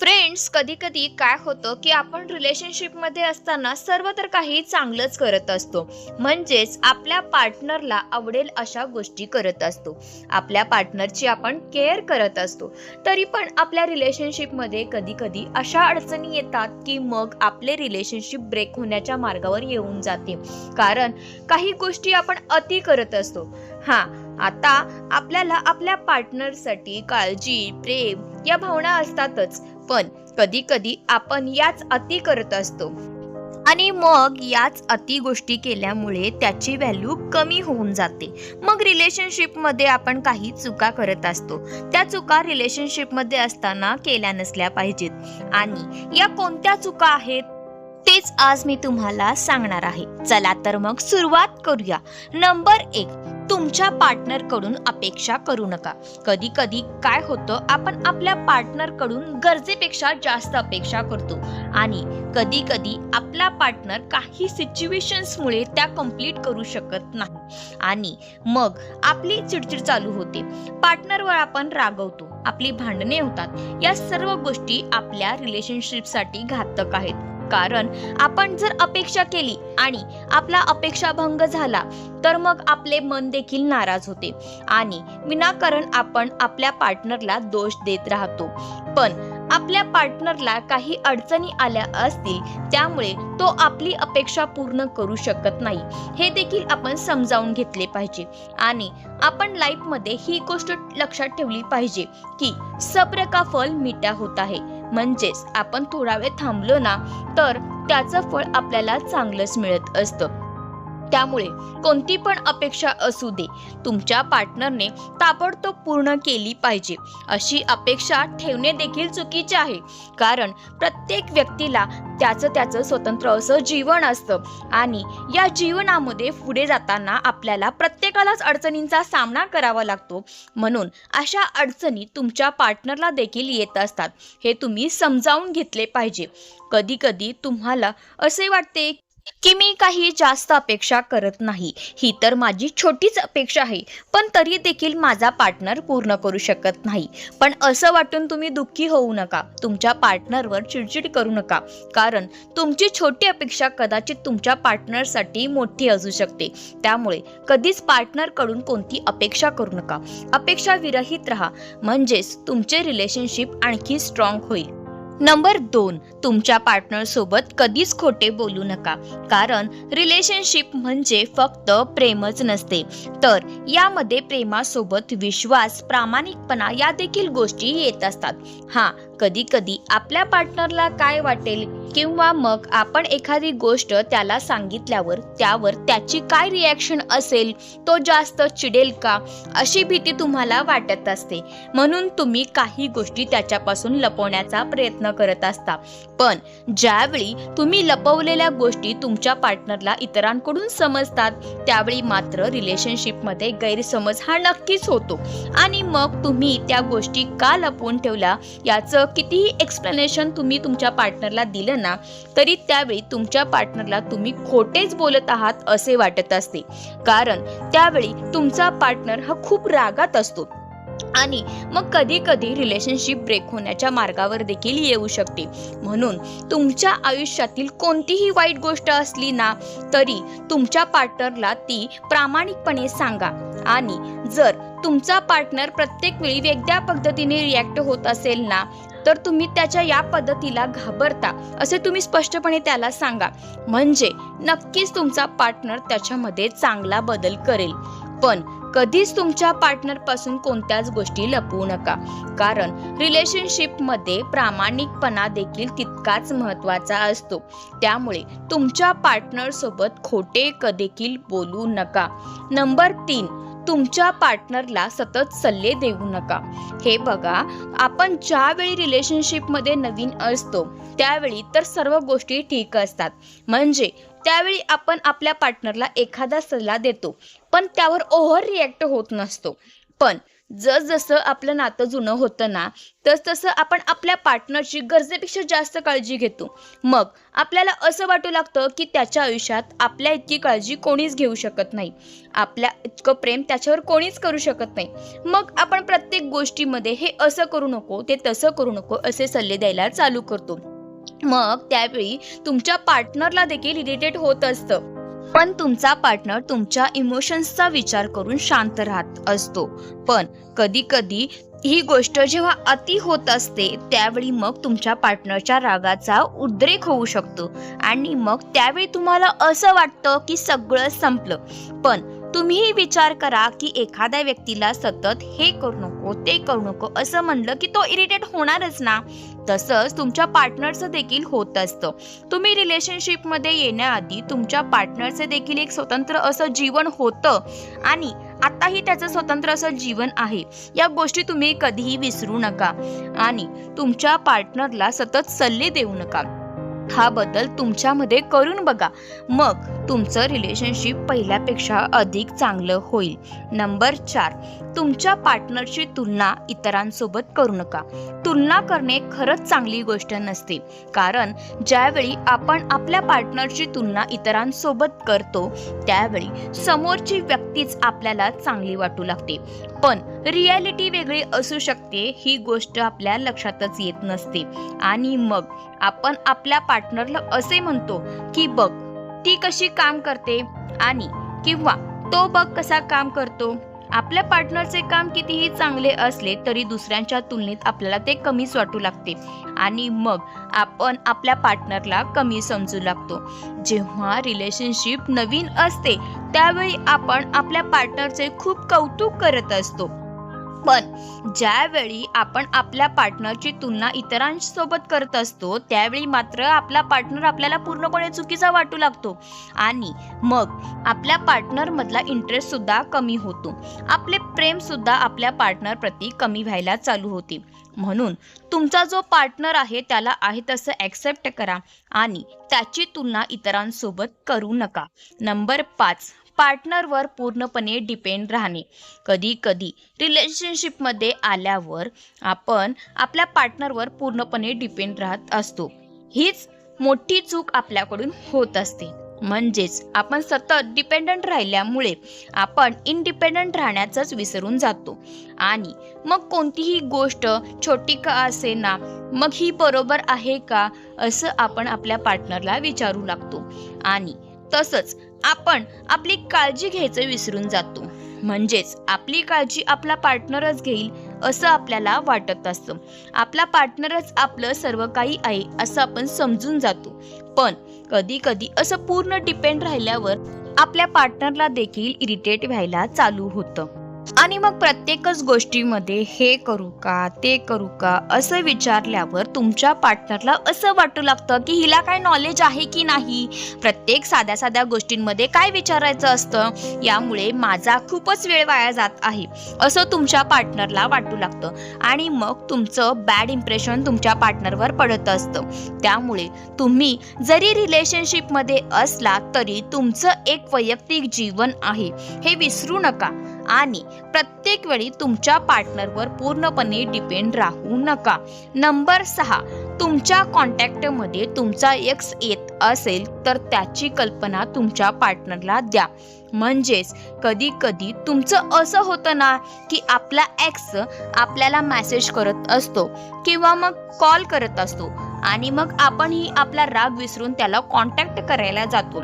Friends कधी कधी काय होतं की आपण रिलेशनशिपमध्ये असताना सर्व तर काही चांगलंच करत असतो. म्हणजेच आपल्या पार्टनरला आवडेल अशा गोष्टी करत असतो. आपल्या पार्टनरची आपण केअर करत असतो. तरी पण आपल्या रिलेशनशिपमध्ये कधी कधी अशा अडचणी येतात की मग आपले रिलेशनशिप ब्रेक होण्याच्या मार्गावर येऊन जाते. कारण काही गोष्टी आपण अति करत असतो. हां आता आपल्याला आपल्या पार्टनरसाठी काळजी प्रेम या भावना असतातच. पण कधी कधी आपण याच अति करत असतो. आणि मग याच अति गोष्टी केल्यामुळे त्याची व्हॅल्यू कमी होऊन जाते. मग रिलेशनशिपमध्ये आपण काही चुका करत असतो. त्या चुका रिलेशनशिपमध्ये असताना केल्या नसल्या पाहिजेत. आणि या कोणत्या चुका आहेत? तेच आज मी तुम्हाला सांगणार आहे. चला तर मग सुरुवात करूया. नंबर एक. तुमच्या पार्टनरकडून अपेक्षा करू नका. कधी कधी काय होतं आपण आपल्या पार्टनरकडून गरजेपेक्षा जास्त अपेक्षा करतो. आणि कधी कधी आपला पार्टनर काही सिच्युएशन्समुळे त्या कंप्लीट करू शकत नाही. आणि मग आपली चिडचिड चालू होते. पार्टनरवर आपण रागवतो. आपली भांडणे होतात. या सर्व गोष्टी आपल्या रिलेशनशिपसाठी घातक आहेत. कारण आपण जर अपेक्षा केली आणि आपला अपेक्षा भंग झाला तर मग आपले मन देखील नाराज होते. आणि विनाकारण आपण आपल्या पार्टनरला दोष देत राहतो. पण आपल्या पार्टनरला काही अडचणी आल्या असतील त्यामुळे तो आपली अपेक्षा पूर्ण करू शकत नाही. हे देखील आपण समजावून घेतले पाहिजे. आणि आपण लाईफमध्ये ही गोष्ट लक्षात ठेवली पाहिजे की सब्र का फल मिठा होत आहे? म्हणजेच आपण थोडा वेळ थांबलो ना तर त्याचं फळ आपल्याला चांगलंच मिळत असतं. त्यामुळे कोणती पण अपेक्षा असू दे तुमच्या पार्टनरने ताबडतोब पूर्ण केली पाहिजे. अशी अपेक्षा ठेवणे देखील चुकीचे आहे. कारण प्रत्येक व्यक्तीला त्याचं त्याचं स्वतंत्र असं जीवन असतं. आणि या जीवनामध्ये पुढे जाताना आपल्याला प्रत्येकालाच अडचणींचा सामना करावा लागतो. म्हणून अशा अडचणी तुमच्या पार्टनरला देखील येत असतात. हे तुम्ही समजावून घेतले पाहिजे. कधी कधी तुम्हाला असे वाटते की मी काही जास्त अपेक्षा करत नाही. ही तर माझी छोटीच अपेक्षा आहे. पण तरी देखील माझा पार्टनर पूर्ण करू शकत नाही. पण असं वाटून तुम्ही दुःखी होऊ नका. तुमच्या पार्टनरवर चिडचिड करू नका. कारण तुमची छोटी अपेक्षा कदाचित तुमच्या पार्टनरसाठी मोठी असू शकते. त्यामुळे कधीच पार्टनरकडून कोणती अपेक्षा करू नका. अपेक्षा विरहित राहा. म्हणजेच तुमचे रिलेशनशिप आणखी स्ट्रॉंग होईल. नंबर दोन तुमच्या पार्टनर सोबत कधीच खोटे बोलू नका. कारण रिलेशनशिप म्हणजे फक्त प्रेमच नसते. तर यामध्ये प्रेमासोबत विश्वास प्रामाणिकपणा या देखील गोष्टी येत असतात. हा कधी कधी आपल्या पार्टनरला काय वाटेल किंवा मग आपण एखादी गोष्ट त्याला सांगितल्यावर त्यावर त्याची काय रिॲक्शन असेल तो जास्त चिडेल का? अशी भीती तुम्हाला वाटत असते. म्हणून तुम्ही काही गोष्टी त्याच्यापासून लपवण्याचा प्रयत्न करत असता. पण ज्यावेळी तुम्ही लपवलेल्या गोष्टी तुमच्या पार्टनरला इतरांकडून समजतात त्यावेळी मात्र रिलेशनशिपमध्ये गैरसमज हा नक्कीच होतो. आणि मग तुम्ही त्या गोष्टी का लपवून ठेवल्या? याचं कितीही एक्सप्लेनेशन तुम्ही तुमच्या पार्टनरला दिलं ना तरी त्यावेळी तुमच्या पार्टनरला तुम्ही खोटेच बोलत आहात असे वाटत असते. कारण त्यावेळी तुमचा पार्टनर हा खूप रागात असतो. आणि मग कधी कधी रिलेशनशिप ब्रेक होण्याच्या मार्गावर देखील येऊ शकते. म्हणून तुमच्या आयुष्यातील कोणतीही वाईट गोष्ट असली ना तरी तुमच्या पार्टनरला ती प्रामाणिकपणे सांगा. आणि जर तुमचा पार्टनर प्रत्येक वेळी वेगळ्या पद्धतीने रिॲक्ट होत असेल ना तर तुम्ही त्याच्या या पद्धतीला घाबरता असे तुम्ही स्पष्टपणे त्याला सांगा. म्हणजे नक्कीच तुमचा पार्टनर त्याच्यामध्ये चांगला बदल करेल. पण कधीच तुमच्या पार्टनरपासून कोणत्याच गोष्टी लपवू नका. कारण रिलेशनशिपमध्ये प्रामाणिकपणा देखील तितकाच महत्त्वाचा असतो. त्यामुळे तुमच्या पार्टनर सोबत खोटे क देखील बोलू नका. नंबर तीन तुमच्या पार्टनरला सतत सल्ले देऊ नका. हे बघा आपण ज्यावेळी रिलेशनशिपमध्ये नवीन असतो त्यावेळी तर सर्व गोष्टी ठीक असतात. म्हणजे त्यावेळी आपण आपल्या पार्टनरला एखादा सल्ला देतो पण त्यावर ओव्हर रिॲक्ट होत नसतो. पण जसजसं आपलं नातं जुनं होतं ना तस तसं आपण आपल्या पार्टनरची गरजेपेक्षा जास्त काळजी घेतो. मग आपल्याला असं वाटू लागतं की त्याच्या आयुष्यात आपल्या इतकी काळजी कोणीच घेऊ शकत नाही. आपल्या इतकं प्रेम त्याच्यावर कोणीच करू शकत नाही. मग आपण प्रत्येक गोष्टीमध्ये हे असं करू नको ते तसं करू नको असे सल्ले द्यायला चालू करतो. मग त्यावेळी तुमच्या पार्टनरला देखील इरिटेट होत असतं. पण तुमचा पार्टनर तुमच्या इमोशन्सचा विचार करून शांत राहत असतो. पण कधी कधी ही गोष्ट जेव्हा अति होत असते त्यावेळी मग तुमच्या पार्टनरच्या रागाचा उद्रेक होऊ शकतो. आणि मग त्यावेळी तुम्हाला असं वाटतं की सगळं संपलं. पण तुम्हीही विचार करा की एखाद्या व्यक्तीला सतत हे करू नको ते करू नको असं म्हणलं की तो इरिटेट होणारच ना. तसंच तुमच्या पार्टनरचं देखील होत असतं. तुम्ही रिलेशनशिपमध्ये येण्याआधी तुमच्या पार्टनरचे देखील एक स्वतंत्र असं जीवन होतं. आणि आताही त्याचं स्वतंत्र असं जीवन आहे. या गोष्टी तुम्ही कधीही विसरू नका. आणि तुमच्या पार्टनरला सतत सल्ले देऊ नका. हा बदल तुमच्यामध्ये करून बघा. मग तुमचं रिलेशनशिप पहिल्यापेक्षा अधिक चांगलं होईल. नंबर चार तुमच्या पार्टनरची तुलना इतरांसोबत करू नका. तुलना करणे खरंच चांगली गोष्ट नसते. कारण ज्यावेळी आपण आपल्या पार्टनरची तुलना इतरांसोबत करतो त्यावेळी समोरची व्यक्तीच आपल्याला चांगली वाटू लागते. पण रियालिटी वेगळी असू शकते ही गोष्ट आपल्या लक्षातच येत नसते. आणि मग आपण आपल्या पार्टनरला असे म्हणतो की बघ ती कशी काम करते आणि किंवा तो बघ कसा काम करतो. आपल्या पार्टनरचे काम कितीही चांगले असले तरी दुसऱ्यांच्या तुलनेत आपल्याला ते कमीच वाटू लागते आणि मग आपण आपल्या पार्टनरला कमी समजू लागतो. जेव्हा रिलेशनशिप नवीन असते त्यावेळी आपण आपल्या पार्टनरचे खूप कौतुक करत असतो. पण ज्यावेळी आपण आपल्या पार्टनरची तुलना इतरांसोबत करत असतो त्यावेळी मात्र आपला पार्टनर आपल्याला पूर्णपणे चुकीचा वाटू लागतो. आणि मग आपल्या पार्टनर मधला इंटरेस्ट सुद्धा कमी होतो. आपले प्रेम सुद्धा आपल्या पार्टनर प्रती कमी व्हायला चालू होते. म्हणून तुमचा जो पार्टनर आहे त्याला आहे तसं ॲक्सेप्ट करा आणि त्याची तुलना इतरांसोबत करू नका. नंबर पाच पार्टनरवर पूर्णपणे डिपेंड राहणे. कधी कधी रिलेशनशिपमध्ये आल्यावर आपण आपल्या पार्टनरवर पूर्णपणे डिपेंड राहत असतो. हीच मोठी चूक आपल्याकडून होत असते. म्हणजेच आपण सतत डिपेंडंट राहिल्यामुळे आपण इंडिपेंडंट राहण्याचंच विसरून जातो. आणि मग कोणतीही गोष्ट छोटी का असे ना मग ही बरोबर आहे का असं आपण आपल्या पार्टनरला विचारू लागतो. आणि तसंच आपण आपली काळजी घ्यायचं विसरून जातो. म्हणजेच आपली काळजी आपला पार्टनरच घेईल असं आपल्याला वाटत असतं. आपला पार्टनरच आपलं सर्व काही आहे असं आपण समजून जातो. पण कधी कधी असं पूर्ण डिपेंड राहिल्यावर आपल्या पार्टनरला देखील इरिटेट व्हायला चालू होतं. आणि मग प्रत्येकच गोष्टीमध्ये हे करू का ते करू का असं विचारल्यावर तुमच्या पार्टनरला असं वाटू लागतं की हिला काय नॉलेज आहे की नाही? प्रत्येक साध्या साध्या गोष्टींमध्ये काय विचारायचं असतं? यामुळे माझा खूपच वेळ वाया जात आहे. असं तुमच्या पार्टनरला वाटू लागतं. आणि मग तुमचं बॅड इम्प्रेशन तुमच्या पार्टनरवर पडत असतं. त्यामुळे तुम्ही जरी रिलेशनशिपमध्ये असला तरी तुमचं एक वैयक्तिक जीवन आहे. हे विसरू नका. आणि प्रत्येक वेळी तुमच्या पार्टनरवर पूर्णपणे डिपेंड राहू नका. नंबर सहा तुमच्या कॉन्टॅक्टमध्ये तुमचा एक्स येत असेल तर त्याची कल्पना तुमच्या पार्टनरला द्या. म्हणजेच कधी कधी तुमचं असं होतं ना की आपला एक्स आपल्याला मॅसेज करत असतो किंवा मग कॉल करत असतो आणि मग आपणही आपला राग विसरून त्याला कॉन्टॅक्ट करायला जातो.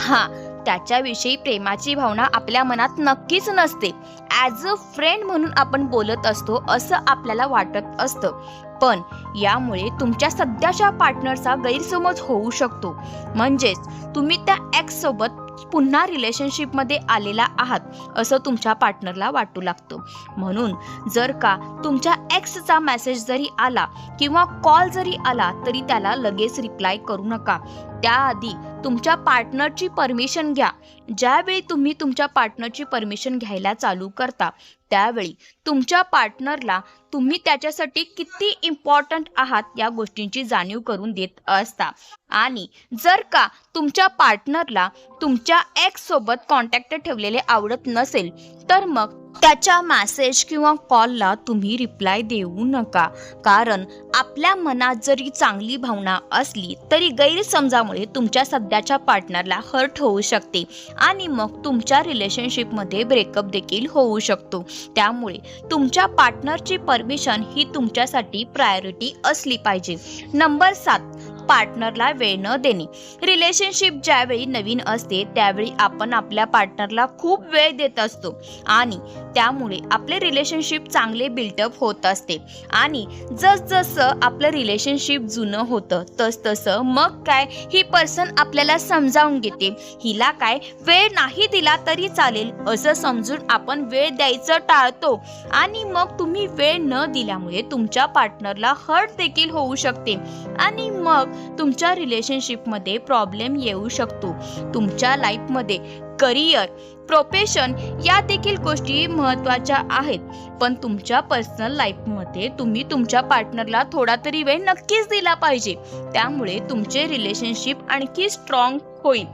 हा त्याच्याविषयी प्रेमाची भावना आपल्या मनात नक्कीच नसते. ॲज अ फ्रेंड म्हणून आपण बोलत असतो असं आपल्याला वाटत असतं. पण यामुळे तुमच्या सध्याच्या पार्टनरचा गैरसमज होऊ शकतो. म्हणजेच तुम्ही त्या एक्स सोबत पुन्हा रिलेशनशिपमध्ये आलेला आहात असं तुमच्या पार्टनरला वाटू लागतं. म्हणून जर का तुमच्या एक्सचा मेसेज जरी आला किंवा कॉल जरी आला तरी त्याला लगेच रिप्लाय करू नका. त्याआधी तुमच्या पार्टनरची परमिशन घ्या. ज्यावेळी तुम्ही तुमच्या पार्टनरची परमिशन घ्यायला चालू करता त्यावेळी तुमच्या पार्टनरला तुम्ही त्याच्यासाठी किती इम्पॉर्टंट आहात या गोष्टींची जाणीव करून देत असता. आणि जर का तुमच्या पार्टनरला तुमच्या एक्ससोबत कॉन्टॅक्ट ठेवलेले आवडत नसेल तर मग त्याच्या मॅसेज किंवा कॉलला तुम्ही रिप्लाय देऊ नका. कारण आपल्या मनात जरी चांगली भावना असली तरी गैरसमजामुळे तुमच्या सध्याच्या पार्टनरला हर्ट होऊ शकते. आणि मग तुमच्या रिलेशनशिपमध्ये ब्रेकअप देखील होऊ शकतो. त्यामुळे तुमच्या पार्टनरची परमिशन ही तुमच्यासाठी प्रायोरिटी असली पाहिजे. नंबर सात पार्टनरला वेळ न देणे. रिलेशनशिप ज्यावेळी नवीन असते त्यावेळी आपण आपल्या पार्टनरला खूप वेळ देत असतो. आणि त्यामुळे आपले रिलेशनशिप चांगले बिल्टअप होत असते. आणि जसजसं आपलं रिलेशनशिप जुनं होतं तस तसं मग काय ही पर्सन आपल्याला समजावून घेते. हिला काय वेळ नाही दिला तरी चालेल असं समजून आपण वेळ द्यायचं टाळतो. आणि मग तुम्ही वेळ न दिल्यामुळे तुमच्या पार्टनरला हर्ट देखील होऊ शकते. आणि मग तुमच्या रिलेशनशिपमध्ये प्रॉब्लेम येऊ शकतो. तुमच्या लाईफमध्ये करिअर प्रोफेशन या देखील गोष्टी महत्त्वाच्या आहेत. पण तुमच्या पर्सनल लाईफमध्ये तुम्ही तुमच्या पार्टनरला थोडा तरी वेळ नक्कीच दिला पाहिजे. त्यामुळे तुमचे रिलेशनशिप आणखी स्ट्रॉंग होईल.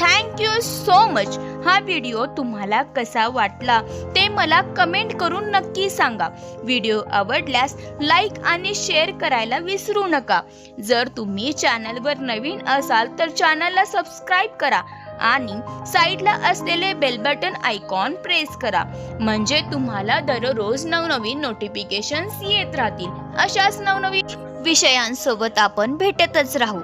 थँक्यू सो मच हा व्हिडिओ तुम्हाला कसा वाटला ते मला कमेंट करून नक्की सांगा. व्हिडिओ आवडल्यास लाईक आणि शेअर करायला विसरू नका. जर तुम्ही चॅनलवर नवीन असाल तर चॅनलला सबस्क्राईब करा आणि साईडला असलेले बेल बटन आयकॉन प्रेस करा. म्हणजे तुम्हाला दररोज नवनवीन नोटिफिकेशन्स येत राहतील. अशाच नवनवीन विषयांसोबत आपण भेटतच राहू.